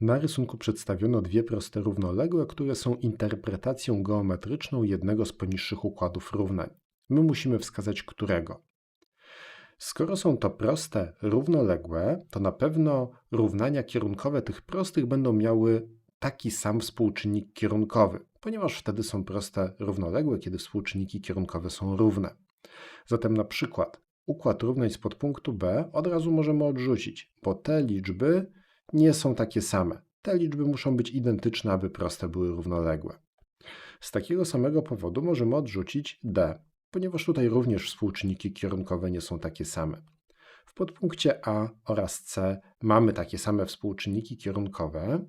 Na rysunku przedstawiono dwie proste równoległe, które są interpretacją geometryczną jednego z poniższych układów równań. My musimy wskazać którego. Skoro są to proste równoległe, to na pewno równania kierunkowe tych prostych będą miały taki sam współczynnik kierunkowy, ponieważ wtedy są proste równoległe, kiedy współczynniki kierunkowe są równe. Zatem na przykład układ równań z podpunktu B od razu możemy odrzucić, bo te liczby nie są takie same. Te liczby muszą być identyczne, aby proste były równoległe. Z takiego samego powodu możemy odrzucić D, ponieważ tutaj również współczynniki kierunkowe nie są takie same. W podpunkcie A oraz C mamy takie same współczynniki kierunkowe,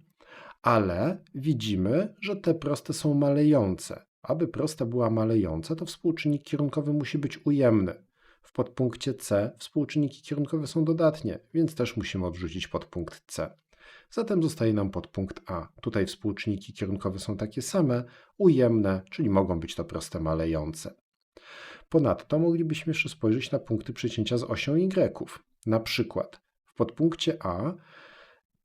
ale widzimy, że te proste są malejące. Aby prosta była malejąca, to współczynnik kierunkowy musi być ujemny. W podpunkcie C współczynniki kierunkowe są dodatnie, więc też musimy odrzucić podpunkt C. Zatem zostaje nam podpunkt A. Tutaj współczynniki kierunkowe są takie same, ujemne, czyli mogą być to proste malejące. Ponadto moglibyśmy jeszcze spojrzeć na punkty przecięcia z osią Y. Na przykład w podpunkcie A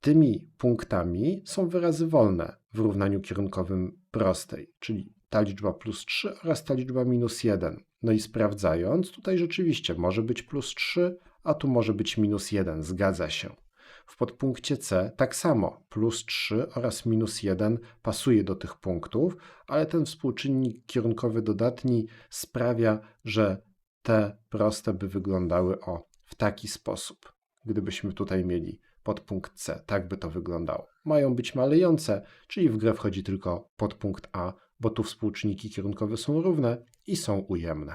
tymi punktami są wyrazy wolne w równaniu kierunkowym prostej, czyli ta liczba plus 3 oraz ta liczba minus 1. No i sprawdzając, tutaj rzeczywiście może być plus 3, a tu może być minus 1, zgadza się. W podpunkcie C tak samo, plus 3 oraz minus 1 pasuje do tych punktów, ale ten współczynnik kierunkowy dodatni sprawia, że te proste by wyglądały o w taki sposób. Gdybyśmy tutaj mieli podpunkt C, tak by to wyglądało. Mają być malejące, czyli w grę wchodzi tylko podpunkt A, bo tu współczynniki kierunkowe są równe i są ujemne.